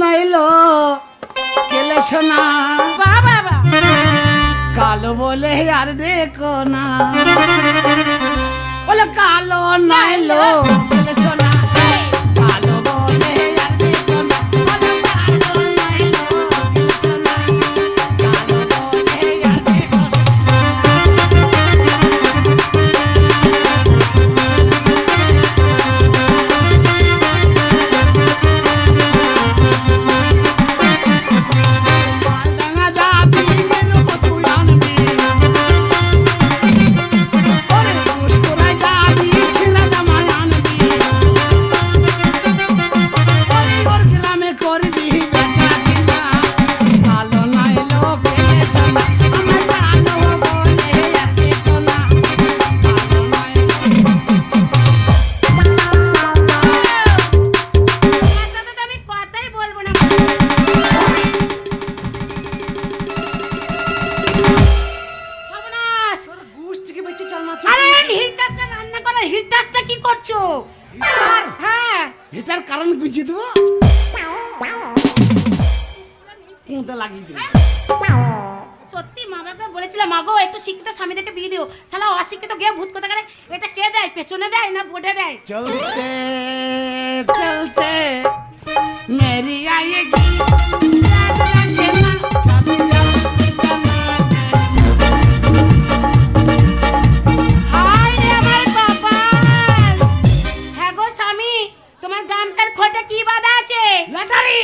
নাইলো গেলে শোনা বাহ বাবা। কালো বলে আর দেখো না। বলে কালো নাইলো কেলে শোনা चलते चलते मेरी आएगी হায় রে আমার কপাল হ্যাঁ গো স্বামী তোমার গামছার খোটে কি বাধা আছে লটারি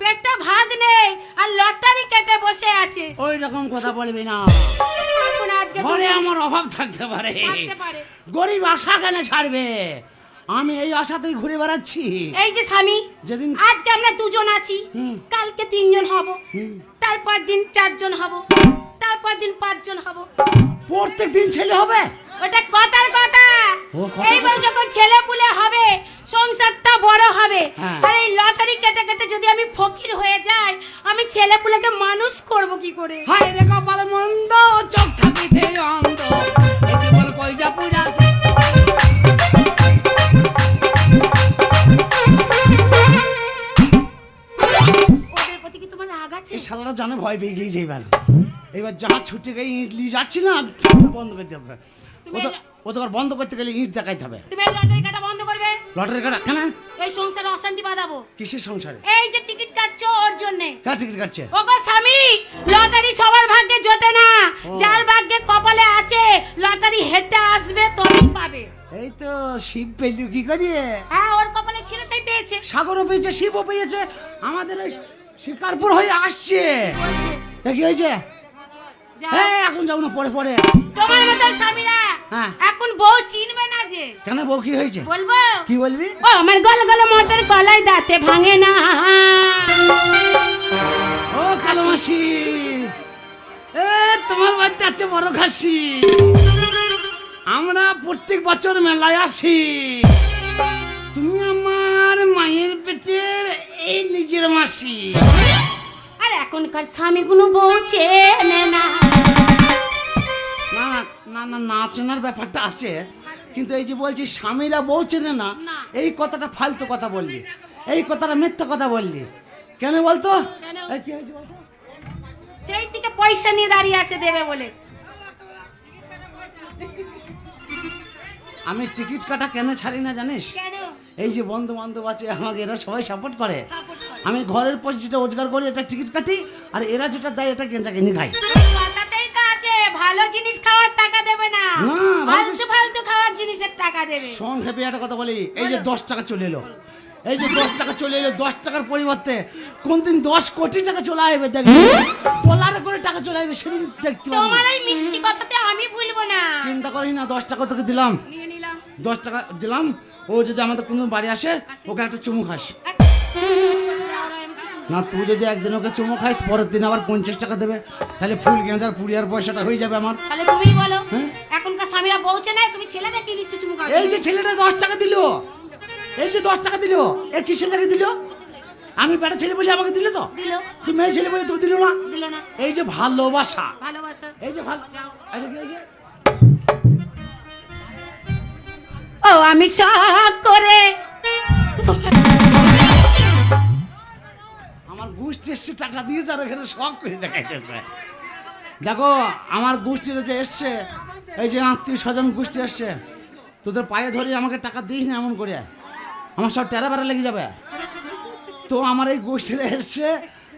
পেটটা ভাত নেই আর লটারি কেটে বসে আছে ওই রকম কথা বলবি না এখন আজকে ঘরে দুটো আমার অভাব থাকতে পারে থাকতে পারে গরিব আশা কেন ছাড়বে? আমি এই আশাতেই ঘুরে বেড়াচ্ছি। এই যে স্বামী যেদিন আজকে আমরা দুজন আছি। কালকে তিনজন হব। তারপর দিন চারজন হব। তারপর দিন পাঁচজন হব। প্রত্যেক দিন ছেলে হবে? ওটা কথার কথা। এইবার যখন ছেলে পুলে হবে সংসারটা বড় হবে। হ্যাঁ। আর এই লটারি কেটে কেটে যদি আমি ফকির হয়ে যাই আমি ছেলে পুলেকে মানুষ করব কি করে? হায় রে কপাল মন্দ চোখ থাকিতে অন্ধ। জানে ভয় পেয়ে গিয়েছে এবার এবার যা ছুটে গিয়ে ইটলি যাচ্ছি না বন্ধ হবে। তুমি ও তো- বন্ধ করতে গেলে ইট দেখাইতে হবে। তুমি লটারি কাটা বন্ধ করবে। লটারি কাটা কেন? এই সংসারে অশান্তি বাঁধাবো। কিসের সংসারে? এই যে টিকিট কাটছো ওর জন্য। কার টিকিট কাটছে? ওগো স্বামী লটারি সবার ভাগ্যে জোটে না। যার ভাগ্যে কপালে আছে লটারি হেঁটে আসবে তবেই পাবে। এই তো শিব পেলু কি করি? হ্যাঁ ওর কপালে ছিল তাই পেয়েছে। সাগরও পেয়েছে শিবও পেয়েছে। আমাদের শিকারপুর হয়ে আসছে। কি হয়েছে? হ্যাঁ এখন যাও না পরে পরে। তোমার মতো স্বামীরা হ্যাঁ। এখন বউ চিনবে না যে। কেন বউ কি হয়েছে? বলব? কি বলবি? ও আমার গল গল মোটর কলাই দাঁতে ভাঙে না। ও কালো মাসি। এ তোমার বাড়িতে আছে বড় খাসি আমরা প্রত্যেক বছর মেলায় আসি। তুমি আমার মায়ের পেটের এই নিজের মাসি। আর এখনকার স্বামীগুলো বউ চেনে না। না না না না চেনার ব্যাপারটা আছে। কিন্তু এই যে বলছি স্বামীরা বউ চেনে না। এই কথাটা ফালতু কথা বললি। এই কথাটা মিথ্যা কথা বললি। কেন বলতো? সেই থেকে পয়সা নিয়ে দাঁড়িয়ে আছে দেবে বলে। আমি টিকিট কাটা কেন ছাড়ি না জানিস? কেন? এই যে বন্ধু বান্ধব আছে আমাকে এরা সবাই সাপোর্ট করে। আমি ঘরের পর যেটা রোজগার করি এটা টিকিট কাটি আর এরা যেটা দেয় এটা গেঞ্জা কিনে খাই ভালো জিনিস খাওয়ার টাকা দেবে না। ফালতু ফালতু খাওয়ার জিনিসের টাকা দেবে। সংক্ষেপে একটা কথা বলি। এই যে দশ টাকা চলে এলো। এই যে দশ টাকা চলে এলো দশ টাকার পরিবর্তে কোনদিন দশ কোটি টাকা চলে আসবে দেখবি ডলারে করে টাকা চলে আসবে সেদিন দেখতে পাবি। তোমার এই মিষ্টি কথাতে আমি ভুলবো না। চিন্তা করিস না দশ টাকা তোকে দিলাম। দশ টাকা দিলাম ও যদি আমাদের কোনো বাড়ি আসে ওকে একটা চুমু খাস। না তুই যদি একদিন ওকে চুমু খাই পরের দিন আবার পঞ্চাশ টাকা দেবে তাহলে ফুল গেঁজার পুড়িয়ার পয়সাটা হয়ে যাবে আমার। তাহলে তুমিই বলো হ্যাঁ? এখনকার স্বামীরা বলছে না তুমি ছেলেদের কি দিচ্ছ চুমু এই যে ছেলেটা দশ টাকা দিল এই যে দশ টাকা দিল এর কিসের লাগে দিল? আমি বেটা ছেলে বলে আমাকে দিল তো? দিল। তুই মেয়ে ছেলে বলে তুমি দিল না? দিল না। এই যে ভালোবাসা। ভালোবাসা। এই যে ভালো ও, আমি শখ করে। আমার গোষ্ঠী এসছে, টাকা দিয়েছে আর এখানে শখ করে দেখাইতেছে। দেখো, আমার গোষ্ঠীর যে এসছে, এই যে আত্মীয় স্বজন গোষ্ঠী এসছে, তোদের পায়ে ধরে আমাকে টাকা দিস না এমন করে। আমার সব টেরা বেড়া লেগে যাবে। তো আমার এই গোষ্ঠীরা এসছে,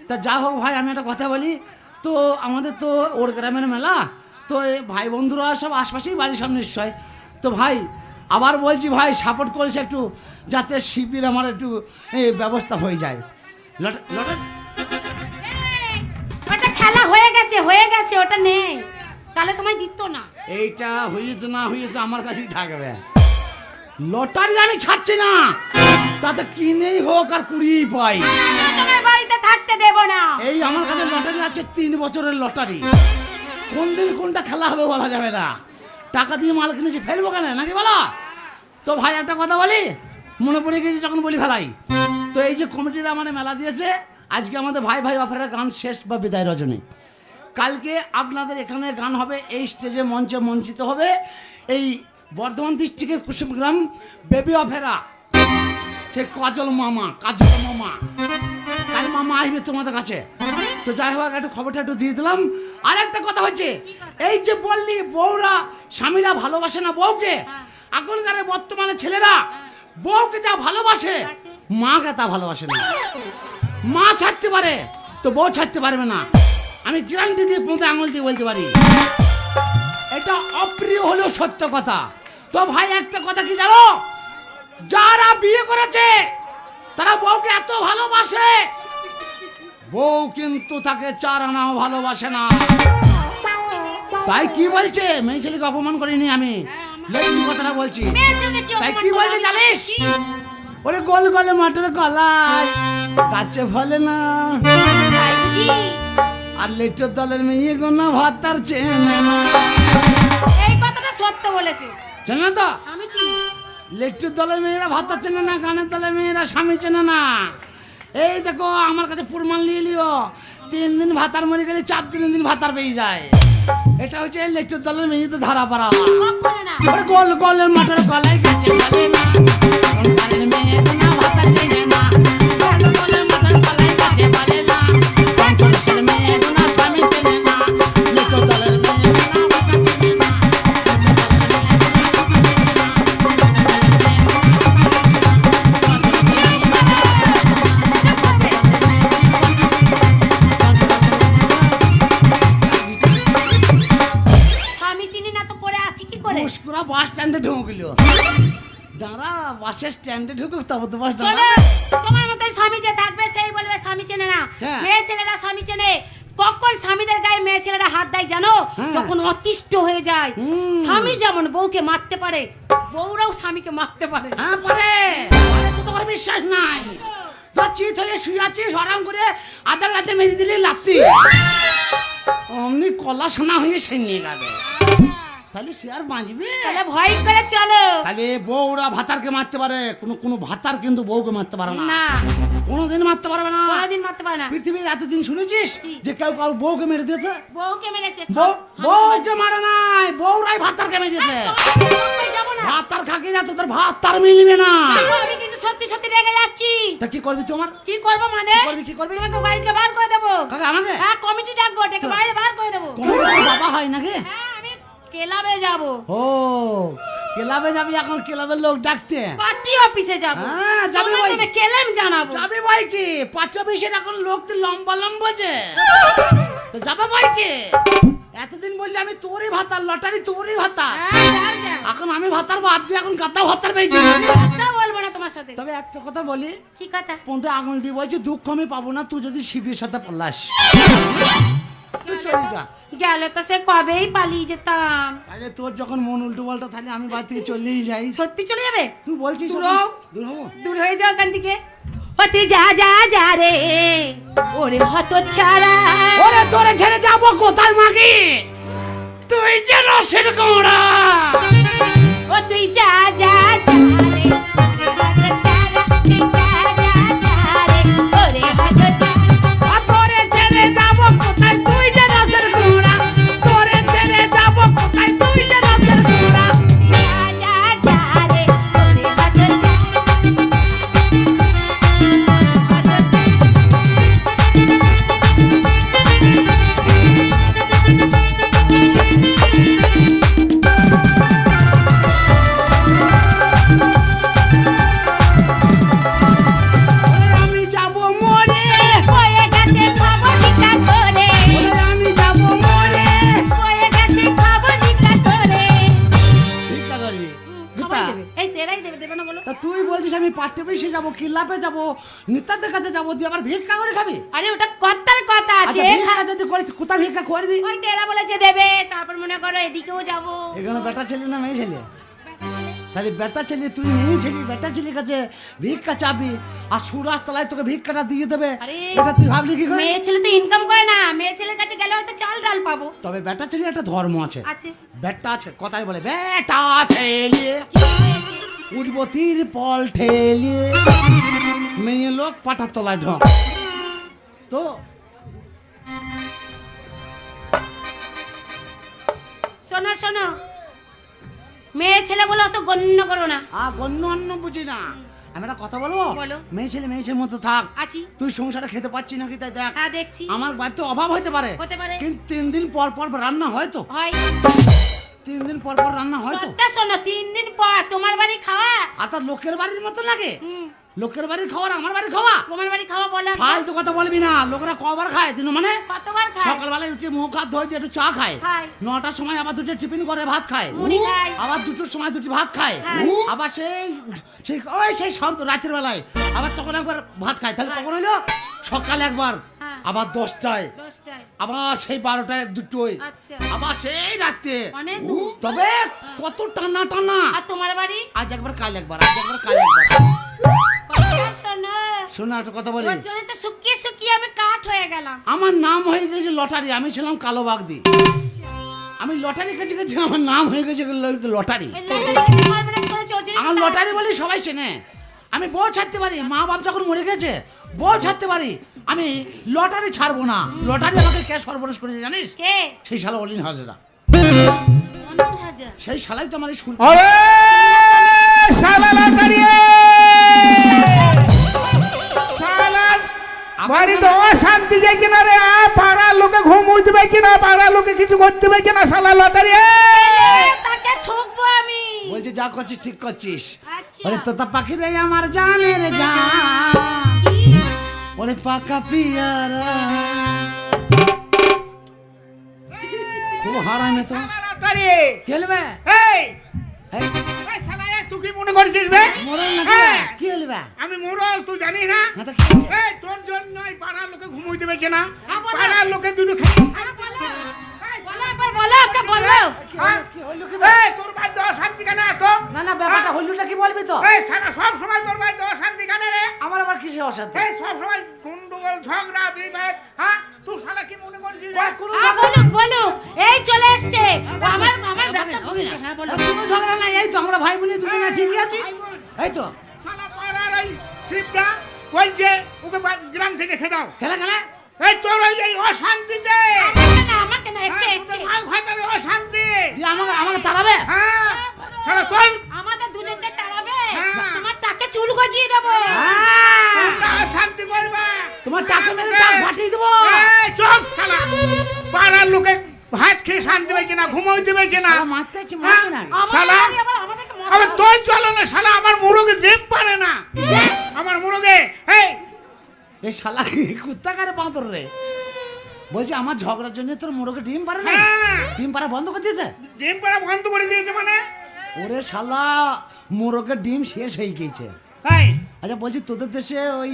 তা যা হোক ভাই, আমি একটা কথা বলি, তো আমাদের তো ওর গ্রামের মেলা, তো ভাই বন্ধুরা সব আশপাশেই বাড়ির সামনে নিশ্চয় তো ভাই আবার বলছি ভাই সাপোর্ট করেছে একটু যাতে শিবির আমার একটু ব্যবস্থা হয়ে যায়। ওটা খেলা হয়ে গেছে হয়ে গেছে ওটা নেই। তাহলে তোমায় দিত না। এইটা হয়েছে না হয়েছে আমার কাছেই থাকবে। লটারি আমি ছাড়ছি না। তাতে কিনেই হোক আর কুড়িয়েই পাই। তোমার বাড়িতে থাকতে দেব না। এই আমার কাছে লটারি আছে তিন বছরের লটারি। কোন দিন কোনটা খেলা হবে বলা যাবে না। টাকা দিয়ে মাল কিনেছি, ফেলব কেন? নাকি বলা? তো ভাই, একটা কথা বলি? মনে পড়ে গেছে যখন বলি ফেলাই। তো এই যে কমিটিরা আমাদের মেলা দিয়েছে, আজকে আমাদের ভাই ভাই অফারের গান শেষ বা বিদায় রজনী। কালকে আপনাদের এখানে গান হবে, এই স্টেজে মঞ্চে মঞ্চিত হবে। এই বর্ধমান ডিস্ট্রিক্টের কুসুমগ্রাম বেবি অফেরা। সে কাজল মামা কাজল মামা। কাল মামা আসবে তোমাদের কাছে। তো যাই হোক একটু খবরটা একটু দিয়ে দিলাম। আর একটা কথা হচ্ছে এই যে বললি বউরা স্বামীরা ভালোবাসে না বউকে? এখনকার বর্তমানে ছেলেরা বউকে যা ভালোবাসে মাকে তা ভালোবাসে না। মা ছাড়তে পারে তো বউ ছাড়তে পারবে না। আমি গ্যারান্টি দিয়ে পৌঁছে আঙুল দিয়ে বলতে পারি। এটা অপ্রিয় হলেও সত্য কথা। তো ভাই একটা কথা কি জানো? যারা বিয়ে করেছে তারা বউকে এত ভালোবাসে বউ কিন্তু তাকে চার আনাও ভালোবাসে না। তাই কি বলছে? মেয়ে ছেলেকে অপমান করিনি আমি। লেখি কথাটা বলছি। তাই কি বলছে জানিস? ওরে গোল গোলে মাঠের কলাই গাছে ফলে না। আর লেটের দলের মেয়ে গোনা ভাত তার চেনে না। এই কথাটা সত্য বলেছে। চেনে না তো? আমি চিনি। লেট্টুর দলের মেয়েরা ভাত চেনে না গানের দলের মেয়েরা স্বামী চেনে না। এই দেখো, আমার কাছে প্রমাণ নিয়ে লিও তিন দিন ভাতার মরে গেলে চার তিন দিন ভাতার পেয়ে যায়। এটা হচ্ছে লেট্টুর দলের মেঝেতে ধরা কল ওরে গোল, গোলের মাঠের কলাই গেছে না। মেয়ে না ভাতা চেনে না। গাছে স্ট্যান্ডে ঢুকলো দাঁড়া বাসের স্ট্যান্ডে ঢুকুক তবে তো বাস তোমার মতো স্বামী যে থাকবে সেই বলবে স্বামী চেনে না। হ্যাঁ। মেয়ে ছেলেরা স্বামী চেনে। কখন স্বামীদের গায়ে মেয়ে ছেলেরা হাত দেয় জানো? হ্যাঁ। যখন অতিষ্ঠ হয়ে যায়। স্বামী যেমন বউকে মারতে পারে বউরাও স্বামীকে মারতে পারে। হ্যাঁ পারে আরে তো তোর বিশ্বাস নাই। তো চিত হয়ে শুয়ে আছিস হরাম করে আধা রাতে মেরে দিলি লাত্তি। অমনি কলা সোনা হয়ে সেঙে গেল। তাহলে সে আর বাঁচবে? তাহলে ভয় করে চলো। তাহলে বউরা ভাতারকে মারতে পারে কোনো কোনো ভাতার কিন্তু বউকে মারতে পারে না। কোনোদিন মারতে পারবে না। কোনোদিন মারতে পারে না। পৃথিবীর এতদিন শুনেছিস যে কেউ কাউ বউকে মেরে দিয়েছে? বউকে মেরেছে বউকে মারে নাই বউরাই ভাতারকে হ্যাঁ, তোমার সাথে কোথাও যাব না। ভাত তার খাকি না তোদের ভাত তার মিলবে না। আমি কিন্তু সত্যি সত্যি রেগে যাচ্ছি। তা কি করবি তোমার? কি করব মানে? করবি কি করবি? তোমাকে বাড়ি থেকে বার করে দেবো। কাকা আমাকে? হ্যাঁ কমিটি ডাকবো ডেকে বাইরে বার করে দেবো। বাবা হয় নাকি? হ্যাঁ। ক্লাবে যাব। ও ক্লাবে যাবি এখন ক্লাবের লোক ডাকতে? পার্টি অফিসে যাব। হ্যাঁ, যাবি ভাই। নামে কেলেম জানাব। যাবি ভাই কি? পাঁচ বিশের এখন লোক তো লম্বা লম্বা যে। তো যাবে ভাই কি? এতদিন বললি আমি তোরই ভাতার লটারি তোরই ভাতা হ্যাঁ যাও যাও এখন আমি ভাতার বাদ দিয়ে এখন কাতা ভাতার পেয়েছি বলব না তোমার সাথে। তবে একটা কথা বলি। কি কথা? পন্থে আঙুল দিয়ে বলছি দুঃখ আমি পাবো না তুই যদি শিবির সাথে পাল্লাস চলে যা। গেলে তো সে কবেই পালিয়ে যেতাম। তাহলে তোর যখন মন উল্টো পাল্টা তাহলে আমি বাড়ি থেকে চলেই যাই। সত্যি চলে যাবে? তুই বলছিস দূর হব? দূর হয়ে যাও ওখান থেকে। তুই যা যা যা রে। ওরে হত ছাড়া। ওরে তোরে ছেড়ে যাব কোথায় মাগি? তুই যে রসের কোড়া। ও তুই যা যা যা রে। নেতাদের কাছে যাব দিয়ে আবার ভিক্ষা করে খাবি? আরে ওটা কথা আছে। আচ্ছা ভিক্ষা যদি করিস কোথা ভিক্ষা করবি ওই তো এরা বলেছে দেবে তারপর মনে করো এদিকেও যাব। এখানে বেটা ছেলে না মেয়ে ছেলে? তাহলে বেটা ছেলে তুই মেয়ে ছেলে বেটা ছেলের কাছে ভিক্ষা চাবি আর সুরাজ তলায় তোকে ভিক্ষাটা দিয়ে দেবে। আরে এটা তুই ভাবলি কি করে? মেয়ে ছেলে তো ইনকাম করে না মেয়ে ছেলের কাছে গেলে হয়তো চাল ডাল পাবো। তবে বেটা ছেলে একটা ধর্ম আছে। আছে। বেটা আছে কথাই বলে বেটা ছেলে উঠবো তীর পল ঠেলিয়ে মেয়ে লোক পাটার তলায় ঢক তো শোনো শোনো। মেয়ে ছেলে বলে অত গণ্য করো না। আ গণ্য অন্য বুঝি না। আমি একটা কথা বলব? বলো। মেয়ে ছেলে মেয়ে ছেলের মতো থাক। আছি। তুই সংসারে খেতে পাচ্ছি নাকি তাই দেখ। হ্যাঁ দেখছি। আমার বাড়িতে অভাব হতে পারে। হতে পারে। কিন্তু তিন দিন পর পর রান্না হয় তো। হয়। তিন দিন পর পর রান্না হয় তো। শোনো তিন দিন পর তোমার বাড়ি খাওয়া। আর তার লোকের বাড়ির মতো লাগে। লোকের বাড়ির খাওয়ার আমার বাড়ির খাওয়া তোমার বাড়ি খাওয়া বলো ফালতু কথা বলবি না লোকেরা কবার খায় দিন মানে? কতবার খায়? সকালবেলায় উঠে মুখ হাত ধোয় দিয়ে একটু চা খায়। খায়। নটার সময় আবার দুটো টিফিন করে ভাত খায়। আবার দুটোর সময় দুটি ভাত খায়। আবার সেই সেই ওই সেই সন্ত রাতের বেলায় আবার তখন একবার ভাত খায়। তাহলে কখন হলো সকালে একবার হ্যাঁ। আবার দশটায় আবার সেই বারোটায় দুটোই আচ্ছা। আবার সেই রাতে। অনেক। তবে কত টানা টানা। আর তোমার বাড়ি? আজ একবার কাল একবার আজ একবার কাল একবার। শোনো একটা কথা বলি। তো শুকিয়ে শুকিয়ে আমি কাঠ হয়ে গেলাম। আমার নাম হয়ে গেছে লটারি আমি ছিলাম কালো বাগদি। আমি লটারি কাছে গেছি আমার নাম হয়ে গেছে লটারি। জন্য আমার লটারি বলি সবাই চেনে। আমি বউ ছাড়তে পারি মা বাপ যখন মরে গেছে বউ ছাড়তে পারি আমি লটারি ছাড়বো না। লটারি আমাকে কে সর্বনাশ করেছে জানিস? কে? সেই শালা অলিন হাজরা। সেই শালাই তো আমার স্কুল যাইছে না রে? আ পাড়ার লোকে ঘুম উঠতে পারছে না পাড়ার লোকে কিছু করতে পারছে না শালা লটারি তাকে ঠকবো আমি। বলছে যা করছিস ঠিক করছিস। আচ্ছা। ওরে তোতা পাখি রে আমার জানের জান? ওরে পাকা পিয়ারা। খুব হারামে তো। লটারি। খেলবে? এই তুই কি মনে করছিস বে মরল না। কি খেলবে আমি মোরল তুই জানিস না তা কি? এই তোর জন্যই পাড়ার লোকে ঘুমোইতে পারছে না পাড়ার লোকে দুটো খেয়ে আরে বলো বলো একবার বলো ওকে বলো কি হলো- কি কি? এই তোর বাড়িতে অশান্তি কেন এত না না ব্যাপারটা হলুটা কি বলবি তো এই সারা সব সময় তোর বাড়িতে অশান্তি কেন রে আমার আবার কিসে অসাধ্য এই সব সময় ঝগড়া বিবাদ। হ্যাঁ? তুই শালা কি মনে করছিস? হ্যাঁ বলুক বলুক এই চলে এসছে। আমার আমার ব্যাপারটা বুঝতে হ্যাঁ বলো কোনো ঝগড়া নাই। এই তো আমরা ভাই দুজনে ঠিকই আছি। এই তো। শালা পাড়ার এই শিবদা বলছে ওকে গ্রাম থেকে খেদাও খেলা খেলা? এই তোর ওই এই অশান্তিতে। আমাকে না আমাকে না একে হ্যাঁ, একে তোদের মাল খাতারে অশান্তি। আমাকে আমাকে তাড়াবে? হ্যাঁ শালা তোর আমাদের দুজনকে তাড়াবে? চুল গজিয়ে দেবো! তোমরা অশান্তি করবে। তোমার টাকা মেরে টাক ফাটিয়ে দেবো। এই চুপ শালা। পাড়ার লোকে ভাত খেয়ে শান্তি পেয়েছে না ঘুমোইতে পেয়েছে না। শালা মারতে আছে, মারতে না। আমাদের শালা। আবার আবে তোর চলো না শালা আমার মুরগে ডিম পারে না। আমার মুরগে এই। এই শালা কুত্তা কারে বাঁদর রে। বলছি আমার ঝগড়ার জন্য তোর মোড়কে ডিম পারে না হ্যাঁ। ডিম পারা বন্ধ করে দিয়েছে? ডিম পাড়া বন্ধ করে দিয়েছে মানে? ওরে শালা মোরগের ডিম শেষ হয়ে গিয়েছে। তাই? আচ্ছা বলছি তোদের দেশে ওই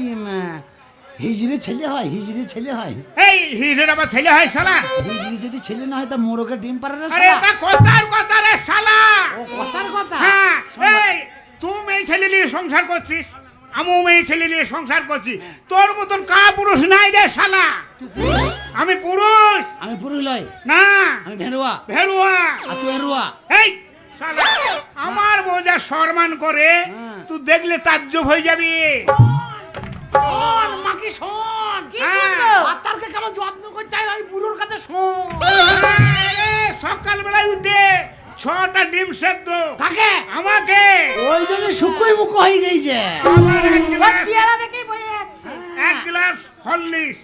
হিজড়ি ছেলে হয়? হিজড়ি ছেলে হয়? এই হিরের আবার ছেলে হয় শালা? হিজড়ি যদি ছেলে না হয় তা মোরগের ডিম পারে না আরে শালা? এটা কথার কথা রে শালা! ও কথার কথা? হ্যাঁ এই তুই মেয়ে ছেলে নিয়ে সংসার করছিস? আমিও মেয়ে ছেলে নিয়ে সংসার করছি। তোর মতন কা পুরুষ নাই রে শালা! আমি পুরুষ! আমি পুরুষ লয়? না! আমি ভেরুয়া ভেরুয়া আর তুই এরুয়া এই আমার বোঝা সম্মান করে হ্যাঁ। তুই দেখলে তাজ্জব হয়ে যাবি। শোন মাকে শোন? কি হ্যাঁ। শুনব বাচ্চাকে কেমন যত্ন করতে হয়? ওই বুড়োর কাছে শোন। সকালবেলায় উঠে ছটা ডিম সেদ্ধ। থাকে আমাকে। ওই জন্য শুকুই মুখ হয়ে গেছে। আমার এক গ্লাস চেহারা দেখেই বোঝা যাচ্ছে। এক গ্লাস হরলিক্স।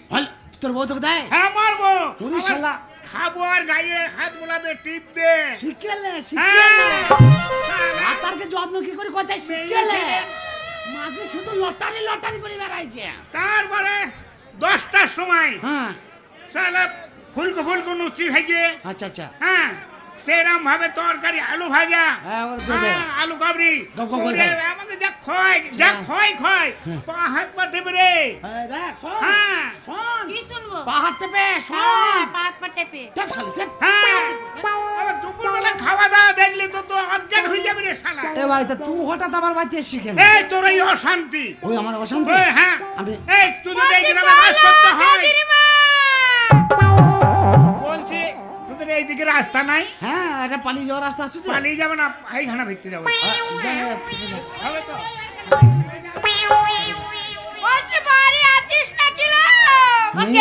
তোর বউ তোকে দেয়? হ্যাঁ মারবো ওরে শালা। খাব আর গায়ে হাত বোলাবে টিপবে শিখেলে হ্যাঁ। শিখেলে। আতারকে যত্ন কি করে কথা শিখেলে। মাঝে শুধু লটারি লটারি করে বেড়াইছে। তারপরে দশটার সময় হ্যাঁ। সালা ফুলকো ফুলকো নুচি ভেজে আচ্ছা আচ্ছা। হ্যাঁ। সেরকম ভাবে তরকারি আলু ভাজা হ্যাঁ। হ্যাঁ, আলু কাবরি আমাকে যা খয়। যা হ্যাঁ। খয় খয় পা হাত পা টেপে রে। দেখ, হ্যাঁ। শোন। কি শুনব? পাহাড় টেপে, শোন। হ্যাঁ, পা টেপে। হ্যাঁ। দুপুরবেলা খাওয়া দাওয়া দেখলে তো তো অজ্ঞান হয়ে যাবে রে শালা। এ ভাই তা তুই হঠাৎ আমার বাড়িতে এসছি কেন? এই তোর এই অশান্তি। ওই আমার অশান্তি? হ্যাঁ। আমি এই তুই যদি এই গ্রামে বাস করতে হয়। বলছি এইদিকে রাস্তা নাই। হ্যাঁ এটা পালিয়ে যাওয়ার রাস্তা আছে পালিয়ে যাবে না এইখানে ভিত্তি যাব। হবে তো? হয়-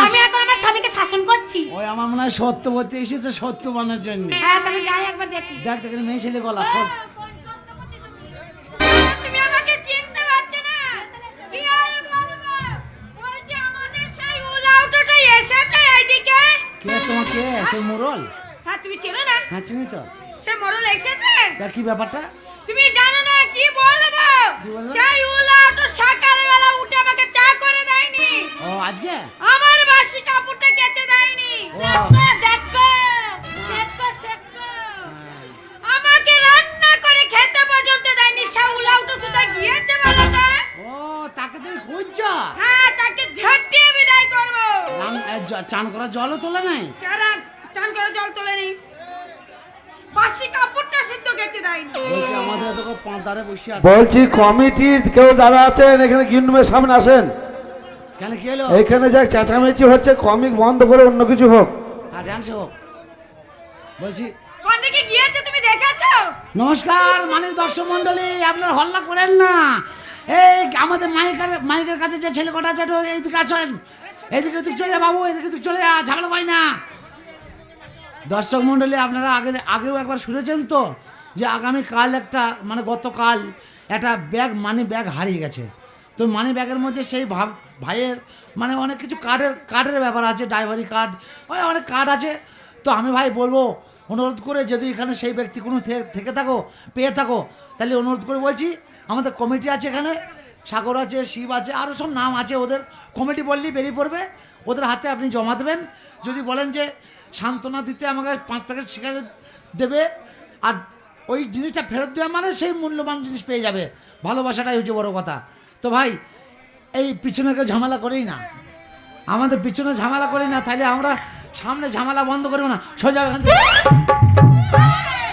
আমি এখন আমার স্বামীকে শাসন করছি। ওই আমার মনে হয় সত্য বলতে এসেছে সত্য বানার জন্য। হ্যাঁ তাহলে যাই একবার দেখি। দেখ দেখ মেয়ে ছেলে গলা কে তোমাকে? সেই মোরল? হ্যাঁ তুমি চেনো না? হ্যাঁ চিনি তো। সে মরল এসেছে? তা কি ব্যাপারটা? তুমি জানো না কি বলব? সেই উলাউটো সকালবেলা উঠে আমাকে চা করে দেয়নি। ও আজকে? আমার বাসি কাপড়টা কেচে দেয়নি। দেখো শেখো আমাকে রান্না করে খেতে পর্যন্ত দেয়নি। সে উলাউটো কোথায় গিয়েছে বলো তো? তাকে তুমি খুঁজছো? হ্যাঁ তাকে ঝাঁটিয়ে বিদায় করব। চান জলও তোলে নাই? চারা চান করে জল তোলেনি বাসি কাপড়টা শুদ্ধ দেয়নি। আমাদের তো পাঁতারে বসে আছে। বলছি কমিটির কেউ দাদা আছেন এখানে গিন্ডুমের সামনে আসেন। কেন কি হলো? এখানে যা চেঁচামেচি হচ্ছে কমিক বন্ধ করে অন্য কিছু হোক। হ্যাঁ ডান্স হোক। বলছি কোন দিকে গিয়েছে তুমি দেখেছ? নমস্কার মানে দর্শক মন্ডলী আপনার হল্লা করেন না। এই আমাদের মাইকের মাইকের কাছে যে ছেলে কটা আছে এইদিকে আছেন এইদিকে তুই চলে বাবু এদিকে তুই চলে যা ঝামেলা পাই না। দর্শক মন্ডলী আপনারা আগে, আগেও একবার শুনেছেন তো, যে আগামী কাল একটা মানে গতকাল একটা ব্যাগ মানি ব্যাগ হারিয়ে গেছে। তো মানি ব্যাগের মধ্যে সেই ভাইয়ের মানে অনেক কিছু কার্ডের কার্ডের ব্যাপার আছে ড্রাইভারি কার্ড ওই অনেক কার্ড আছে। তো আমি ভাই বলব, অনুরোধ করে যদি এখানে সেই ব্যক্তি কোনো থেকে থাকো, পেয়ে থাকো, তাহলে অনুরোধ করে বলছি আমাদের কমিটি আছে এখানে, সাগর আছে, শিব আছে আরও সব নাম আছে ওদের। কমিটি বললেই বেরিয়ে পড়বে। ওদের হাতে আপনি জমা দেবেন। যদি বলেন যে সান্ত্বনা দিতে আমাকে পাঁচ প্যাকেট সিগারেট দেবে, আর ওই জিনিসটা ফেরত দেওয়া মানে সেই মূল্যবান জিনিস পেয়ে যাবে। ভালোবাসাটাই হচ্ছে বড় কথা। তো ভাই, এই পিছনে কেউ ঝামেলা করেই না। আমাদের পিছনে ঝামেলা করি না তাহলে আমরা সামনে ঝামেলা বন্ধ করব না। সোজা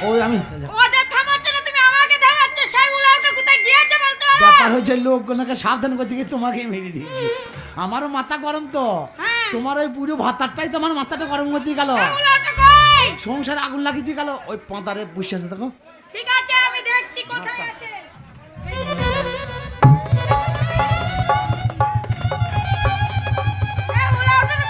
ওই আমি ওদের থামাচ্ছ না তুমি আমাকে থামাচ্ছ সেই উলাউটো কোথায় গিয়েছে ব্যাপার হচ্ছে লোকগুলোকে সাবধান করতে গিয়ে তোমাকে মেরে দিয়েছি। আমারও মাথা গরম তো। হ্যাঁ। তোমার ওই পুরো ভাতারটাই তোমার মাথাটা গরম করতে গেল। সংসারে আগুন লাগিয়ে দিয়ে গেল। ওই পাঁতারে বসে আছে দেখো। ঠিক আছে আমি দেখছি কোথায় আছে। এই উলাউটোটা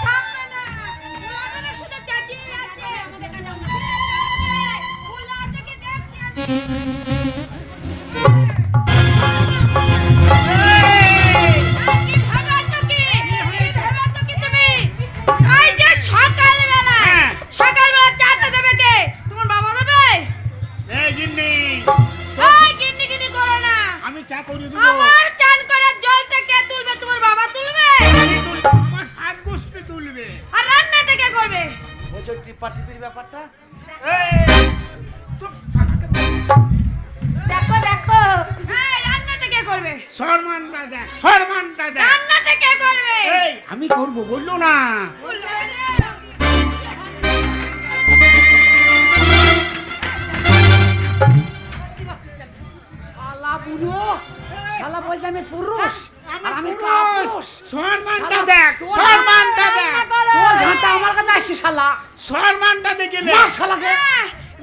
দেখ সম্মানটা দেখ। তোর ঝাঁটা আমার কাছে আসছে শালা। সম্মানটা দেখে নে। শালাকে।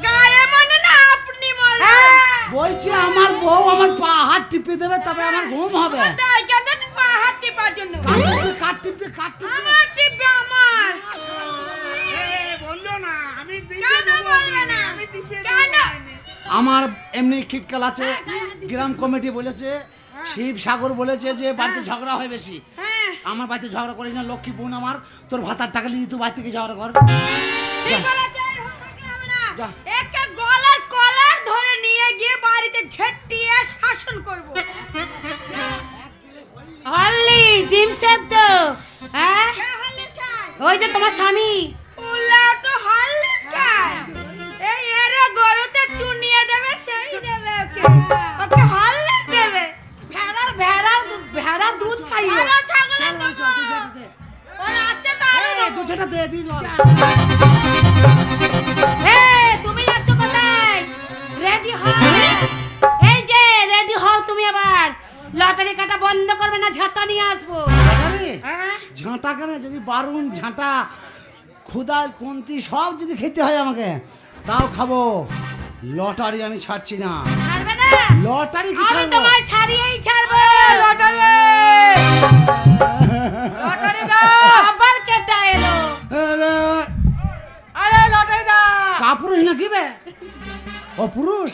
গায়ে মানে না আপনি বলেন বলছি আমার বউ আমার পা হাত টিপে দেবে তবে আমার ঘুম হবে। কেন পা হাত টিপার জন্য? কাট টিপে কাট টিপে। আমার টিপবে আমার। বলল না আমি কেন বলবে না? আমি দিতে আমার এমনি খিটকাল আছে গ্রাম কমিটি বলেছে শিব সাগর বলেছে যে বাড়িতে ঝগড়া হয় বেশি। হ্যাঁ। আমার বাড়িতে ঝগড়া করিস না লক্ষ্মী বোন আমার। তোর ভাতার টাকা নিয়ে তুই বাড়ি থেকে ঝগড়া কর ঠিক বলেছে হতে হবে না? যা। একে গলার কলার ধরে নিয়ে গিয়ে বাড়িতে ঝেটিয়ে শাসন করব। হরলিক্স ডিম সেদ্ধ হ্যাঁ? খায়? ওই যে তোমার স্বামী। সেটা দে দি চল। তুমি যাচ্ছ কোথায়? রেডি হও। এই যে রেডি হও তুমি আবার। লটারি কাটা বন্ধ করবে না ঝাঁটা নিয়ে আসব। হ্যাঁ? ঝাঁটা কেন? যদি বারুন ঝাঁটা ক্ষুদাল কোনতি সব যদি খেতে হয় আমাকে তাও খাব। লটারি আমি ছাড়ছি না? লটারি কি আমি ছাড়বো? তোমায় ছাড়িয়েই ছাড়বো। ও পুরুষ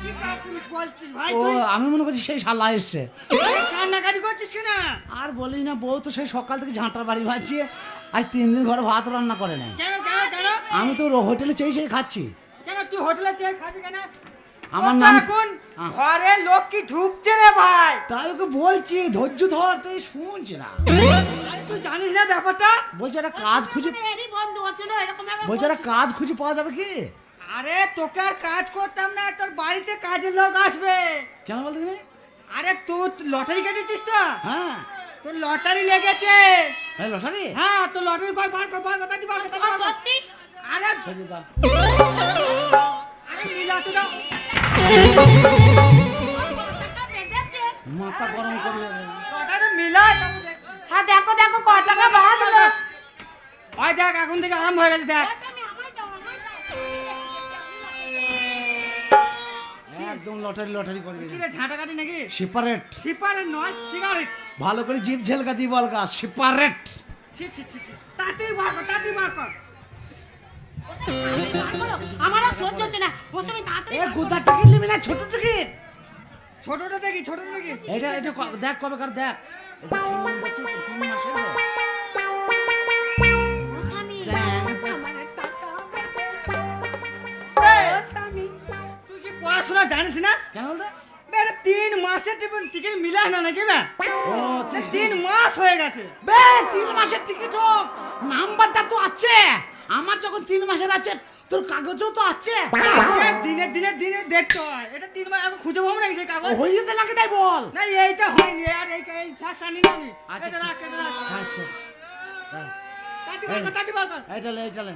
কি পুরুষ বলছিস ভাই ও আমি মনে করছি সেই শালা এসছে। কান্নাকাটি করছিস কেন? আর বলি না বউ তো সেই সকাল থেকে ঝাঁটার বাড়ি ভাজছে আজ তিন দিন ঘরে ভাত রান্না করে না কেন কেন কেন? আমি তো হোটেলে চেয়ে চেয়ে খাচ্ছি। কেন তুই হোটেলে চেয়ে খাবি কেন? আমার নাম এখন ঘরে লোক কি ঢুকছে রে ভাই। তাই ওকে বলছি ধৈর্য ধর তুই শুনছি না। তুই জানিস না ব্যাপারটা? বলছি একটা কাজ খুঁজে এরই বন্ধ হচ্ছে না এরকম বলছি একটা কাজ খুঁজে পাওয়া যাবে কি? আরে তোকে আর কাজ করতাম না তোর বাড়িতে কাজের লোক আসবে। কেন বলতে গেলে? আরে তুই লটারি কেটেছিস তো? হ্যাঁ। তোর লটারি লেগেছে। এই লটারি? হ্যাঁ তোর লটারি কয় বার কর বার কথা দি বার কথা দি, বার কর। সত্যি? আরে সরিয়ে দাও। আরে মিলাতে দাও টাকা বেঁধেছে মাথা গরম করবে লটারি মিলাই। হ্যাঁ দেখো দেখো ক টাকা বাঁধলো ওই দেখ এখন থেকে আরাম হয়ে গেছে দেখ। একদম লটারি লটারি করবি কি রে ঝাঁটা কাটি নাকি? সিপারেট সিপারেট নয় সিগারেট ভালো করে জিভ ঝেলকা দিয়ে বল গা সিপারেট ছি ছি ছি। তাড়াতাড়ি বার কর তাড়াতাড়ি বার কর। আমারও সহ্য হচ্ছে না। আমি তাড়াতাড়ি এ গোদা টিকিট নিবি না ছোট টিকিট? ছোটটা দেখি ছোটটা দেখি এটা এটা দেখ কবে কার দেখ। এটা তিন বছর তিন মাসের না কেন বলতে তিন মাসের টিকিট টিকিট মিলায় না নাকি বে ও তিন মাস হয়ে গেছে বে তিন মাসের টিকিট হোক নাম্বারটা তো আছে আমার যখন তিন মাসের আছে তোর কাগজও তো আছে আচ্ছা, দিনে দিনে দিনে দেখতে হয় এটা তিন মাস খুঁজে পাবো নাকি সেই কাগজ হয়ে গেছে নাকি তাই বল না এইটা হয়নি আর এই এই ফ্যাক্স আনি না আমি আচ্ছা, রাখ এটা রাখ আচ্ছা হ্যাঁ, তাড়াতাড়ি বার কর তাড়াতাড়ি বার কর এইটা লে এইটা লে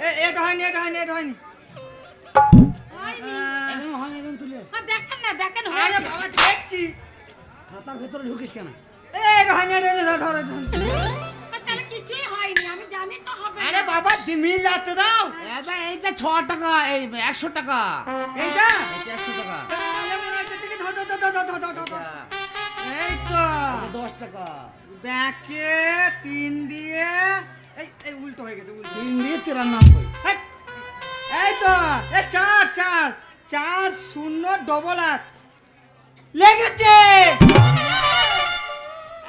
এই এটা এই, হয়নি এটা হয়নি এটা হয়নি। হ্যাঁ, হয় দেখেন না দেখেন হয়নি। বাবা দেখছি। খাতার ভেতরে ঢুকিস কেন? এ, এটা হয়নি এটা হয়নি, ধর, ধর, কিছুই হয়নি আমি জানি তো হবে আরে বাবা মিল রাখতে দাও। এটা এইটা ছ টাকা এই একশো টাকা। এইটা একশো। এই তো। দশ টাকা। ব্যাকে তিন দিয়ে এই এই উল্টো হয়ে গেছে উল্টো। তিন দিয়ে তিরানব্বই। এই, এই তো। এ চার চার। চার শূন্য ডবল আট লেগেছে।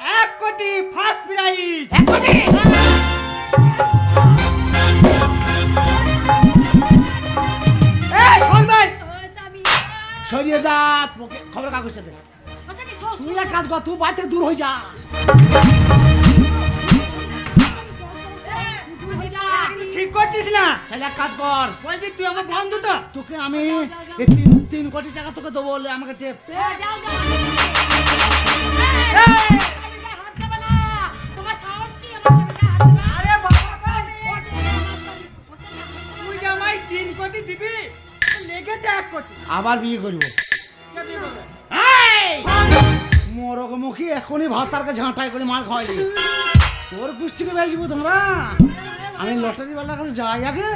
এক কোটি ফার্স্ট প্রাইজ এক কোটি ও সরিয়ে যা খবর ও তুই এক কাজ কর তুই বাড়ি থেকে দূর হয়ে যা। ঠিক করছিস না। তাহলে এক কাজ কর। বলছি তুই আমার বন্ধু তো। তোকে আমি তিন তিন কোটি টাকা তোকে দেবো বলে আমাকে টেপ হ্যাঁ, যাও, যাও। কোটি দিবি? লেগেছে এক কোটি। আবার বিয়ে করব। কে বিয়ে করবে? মোরগ মুখী এখনই ভাতারকে ঝাঁটাই করে মার খাওয়াইলি তোর কুষ্টিকে বেসবো তোমরা? আমি লটারিওয়ালার কাছে যাই আগে।